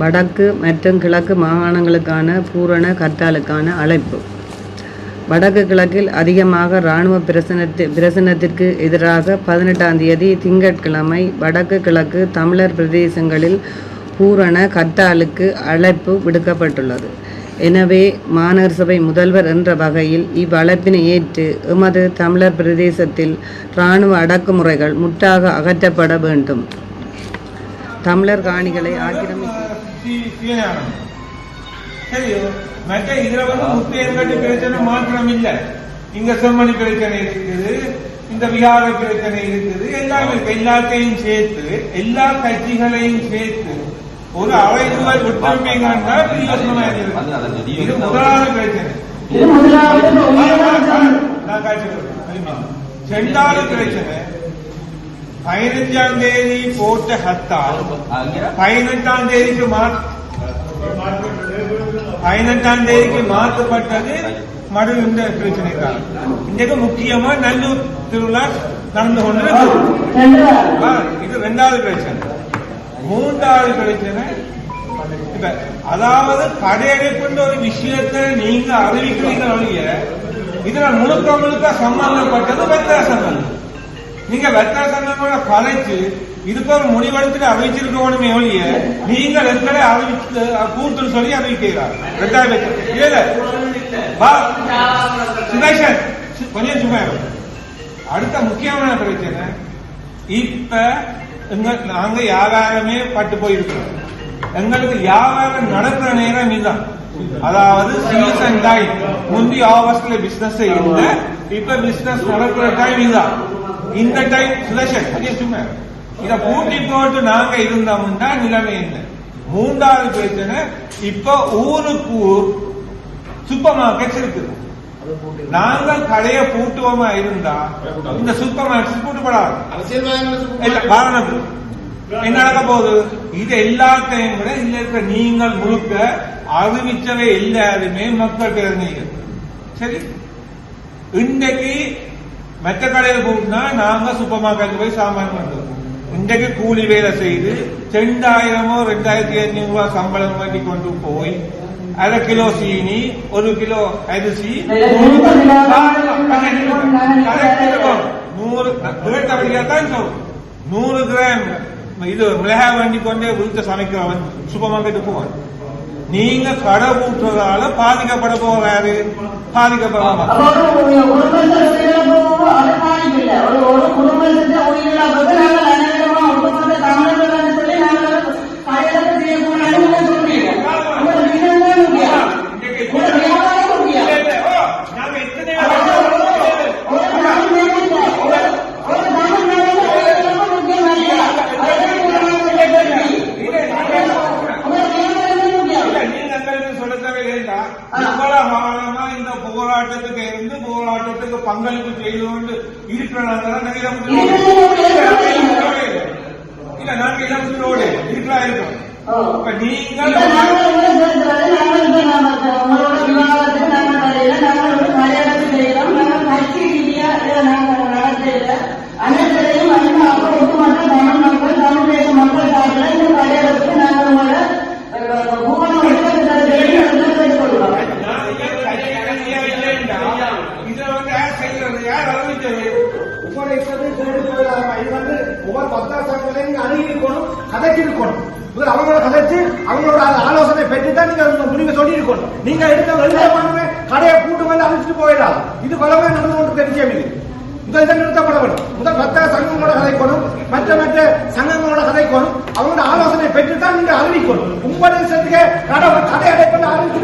வடக்கு மற்றும் கிழக்கு மாகாணங்களுக்கான பூரண கர்த்தாலுக்கான அழைப்பு. வடக்கு கிழக்கில் அதிகமாக இராணுவ பிரசனத்தி பிரசனத்திற்கு எதிராக பதினெட்டாம் தேதி திங்கட்கிழமை வடக்கு கிழக்கு தமிழர் பிரதேசங்களில் பூரண கர்த்தாலுக்கு அழைப்பு விடுக்கப்பட்டுள்ளது. எனவே மாநகர சபை முதல்வர் என்ற வகையில் இவ்வழைப்பினை ஏற்று எமது தமிழர் பிரதேசத்தில் இராணுவ அடக்குமுறைகள் முற்றாக அகற்றப்பட வேண்டும். தமிழர் காணிகளை ஆக்கிரமித்து சீனானம். சரியோ மற்ற இதுல வந்து முத்தையர்கட்டு பிரச்சனை மாற்றம் இல்ல இங்க செம்மணி பிரச்சனை இருக்குது இந்த விகார பிரச்சனை இருக்குது எல்லாமே இருக்கு. எல்லாத்தையும் சேர்த்து எல்லா கட்சிகளையும் சேர்த்து ஒரு அவைதுவல் ஒற்றுமை கண்டா பிரியோசனமா இருக்குது இது முதலாவது பிரச்சனை நான் காட்சி. ரெண்டாவது பிரச்சனை பதினஞ்சாம் தேதி போட்ட ஹத்தால் பதினெட்டாம் தேதிக்கு பதினெட்டாம் தேதிக்கு மாற்றப்பட்டது மடு இந்த பிரச்சனைக்காக இன்றைக்கு முக்கியமா நல்லூர் திருவிழா நடந்து கொண்டு ஆ, இது ரெண்டாவது பிரச்சனை மூன்றாவது பிரச்சனை இப்ப அதாவது படையெடுப்புன்ற ஒரு விஷயத்தை நீங்க அறிவிக்கிறீங்க ஒழிய இதுல முழுக்க முழுக்க சம்பந்தப்பட்டது வெத்தர சங்கம் நீங்க வெத்தர சங்கங்களோட கலைச்சு இதுக்கு ஒரு முடிவெடுத்துட்டு அறிவிச்சிருக்கணுமே ஒழிய நீங்க ரெண்டரை அறிவிச்சு கூட்டுன்னு சொல்லி அறிவிக்கிறார் ரெண்டாவது பிரச்சனை. இல்ல இல்ல. சு- கொஞ்சம் சும்மா அடுத்த முக்கியமான பிரச்சனை இப்ப எங்க நாங்க வியாபாரமே பட்டு போயிருக்கிறோம். எங்களுக்கு வியாபாரம் நடக்கிற நேரம் இதுதான். அதாவது சீசன் டைம் முந்தி ஆகஸ்ட்ல பிசினஸ் இல்ல இப்ப பிசினஸ் நடக்கிற டைம் இதுதான். இந்த டைம் சுதேஷன் கொஞ்சம் சும்மா. இத பூட்டி போட்டு நாங்க இருந்தோம்னா நிலைமை என்ன? மூன்றாவது பிரச்சனை இப்ப ஊருக்கு ஊர் சூப்பர் மார்க்கெட்ஸ் இருக்குது நாங்கள் கடையை பூட்டுவோமா இருந்தா இந்த சூப்பர் மார்க்கெட் பூட்டுப்படாது இல்ல காரணம் என்ன நடக்க போகுது? இது எல்லாத்தையும் விட இதுல இருக்கிற நீங்கள் முழுக்க அறிவிச்சவை எல்லாருமே மக்கள் பிரதிநிதிகள். சரி? இன்றைக்கு மற்ற கடையில் போட்டுனா நாங்க சூப்பர் மார்க்கெட் போய் சாமான் பண்ணுவோம் இன்றைக்கு கூலி வேலை செய்து ரெண்டாயிரமோ ரெண்டாயிரத்தி ஐநூறு ரூபாய் சம்பளம் வாங்கி கொண்டு போய் அரை கிலோ சீனி ஒரு கிலோ அரிசி நூறு வீட்டை தான் நூறு கிராம் இது மிளகாய் வண்டி கொண்டே வீட்டை சமைக்கிறவன் சூப்பர் மார்க்கெட்டு போவான். நீங்க கடை ஊட்டுறதால பாதிக்கப்பட போறாரு பாதிக்கப்படுவாங்க நாங்க எத்தனை இல்ல, நீங்க எங்களுக்கு சொல்ல தேவையில்லை. இவ்வளவு காலமா இந்த போராட்டத்துக்கு இருந்து போராட்டத்துக்கு பங்களிப்பு செய்து கொண்டு இருக்கிறனால நாங்க இதை இல்ல நாங்க இலவசத்தோடு இருக்கிறா இருக்கோம் இப்ப நீங்கள் நான் ஏன் கையெழுத்தியா இல்லைன்னா, இதை வந்து யார் செய்யறது? யார் அறிவிச்சது? உங்களோட இப்படி தேடி போயிடாம இது வந்து ஒவ்வொரு பத்தாசங்களையும் நீங்க அணுகி இருக்கணும் கதைச்சு இருக்கணும் முதல்ல அவங்களோட கதைச்சு அவங்களோட அந்த ஆலோசனை பெற்று தான் நீங்க உங்க முடிவை சொல்லி இருக்கணும் நீங்க எடுத்த வெளியே கடையை கூட்டு வந்து அழிச்சிட்டு போயிடாது இது பலமே நடந்து கொண்டு தெரிஞ்ச முதல் இதை நிறுத்தப்பட வேண்டும். முதல் பத்தாய சங்கங்களோட கதைக்கணும் மற்ற மற்ற சங்கங்களோட கதைக்கணும் அவங்களோட ஆலோசனை பெற்று தான் நீங்க அறிவிக்கணும் உங்களோட விஷயத்துக்கு கடை கடை அடைப்பது அறிவிச்சு